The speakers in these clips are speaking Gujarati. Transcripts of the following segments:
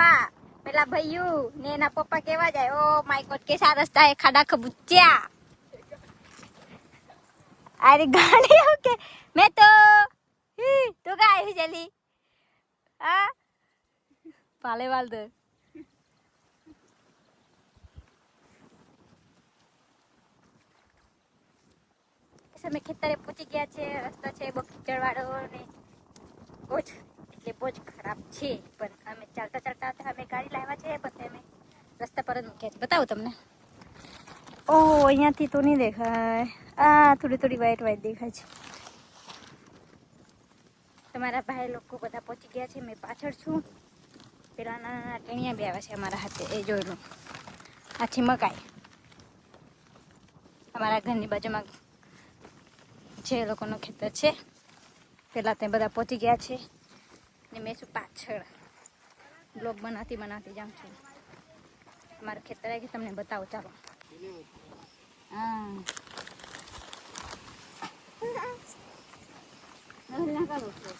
પપ્પા. પેલા ભૈયુ ને એના પપ્પા કેવા જાય? ઓ માય ગોડ સારા રસ્તા એ ખાડા ખબુચ્યા અરે ગાડી ઓકે મેં તો તું કા આવી જલ્દી હા? પાલે વાલ દે અમે ખેતરે પહોંચી ગયા છે, રસ્તો છે બહુ કીચડવાળો ને. બહુ એટલે બહુ જ ખરાબ છે પણ. અમે ચાલતા ચાલતા હતા અમે ગાડી લાવ્યા છે પછી અમે રસ્તા પર જ મૂક્યા છે. બતાવું તમને. ઓહ અહીંયાથી તો નહીં દેખાય. આ થોડી થોડી વાઈટ વાઈટ દેખાય છે. તમારા ભાઈ લોકો બધા પહોંચી ગયા છે મેં પાછળ છું. પેલા નાના નાના ટેણિયા બી આવ્યા છે અમારા હાથે એ જોઈ લો. આથી મકાઈ. અમારા ઘરની બાજુમાં જે લોકોનું ખેતર છે પેલા તે બધા પહોંચી ગયા છે. ને મેં શું પાછળ. બ્લોગ બનાવતી બનાવતી જાઉં છું. મારું ખેતર આવી ગયું તમને બતાવું. ચાલો. હા. ના કરું છું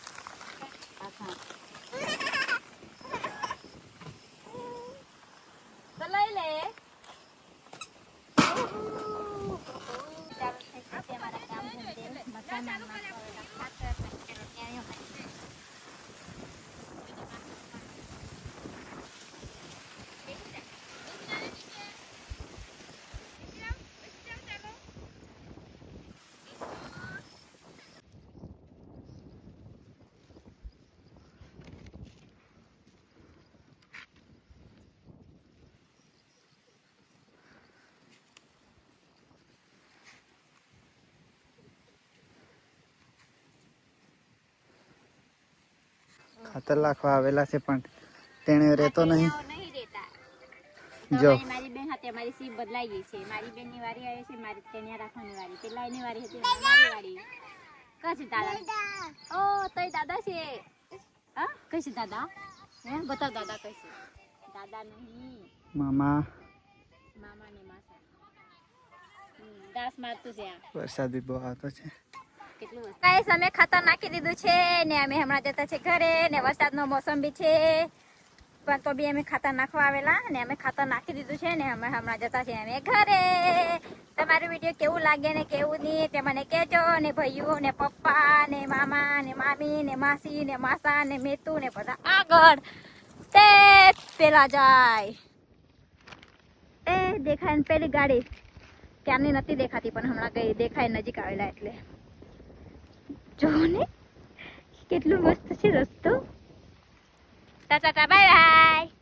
પાછા તો લઈ લે ચાલો ખાતર લાખવા આવેલા છે પણ તેને રહેતો નહીં. જો. મારી બેન હાથે મારી સીપ બદલાઈ ગઈ છે. મારી બેનની વારી આવી છે મારી કન્યા રાખવાની વારી. પેલા એની વારી હતી મારી વારી કશે દાદા? ઓ તઈ દાદા છે. હા? કશે દાદા? હે? બતાવ દાદા કશે દાદા નહીં. મામા. મામા ને માસા. દાસ મારતું છે આ. વરસાદ બી બહુ આવતો છે. ગાઈસ, અમે ખાતર નાખી દીધું છે ને અમે હમણાં જતા છે ઘરે ને વરસાદનો મોસમ બી છે. પણ તો બી અમે ખાતર નાખવા આવેલા ને અમે ખાતર નાખી દીધું છે ને અમે હમણાં જતા છે અમે ઘરે. તમારું વીડિયો કેવું લાગે ને કેવું નહીં તે મને કહેજો ને ભાઈઓ ને પપ્પા ને મામા ને મામી ને માસી ને માસા ને મેતુ ને બધા આગળ. તે પેલા જાય. એ દેખાય ને પેલી ગાડી. ક્યારની નથી દેખાતી પણ હમણાં કઈ દેખાય નજીક આવેલા એટલે. જો ને. કેટલું મસ્ત છે રસ્તો. Tata bye bye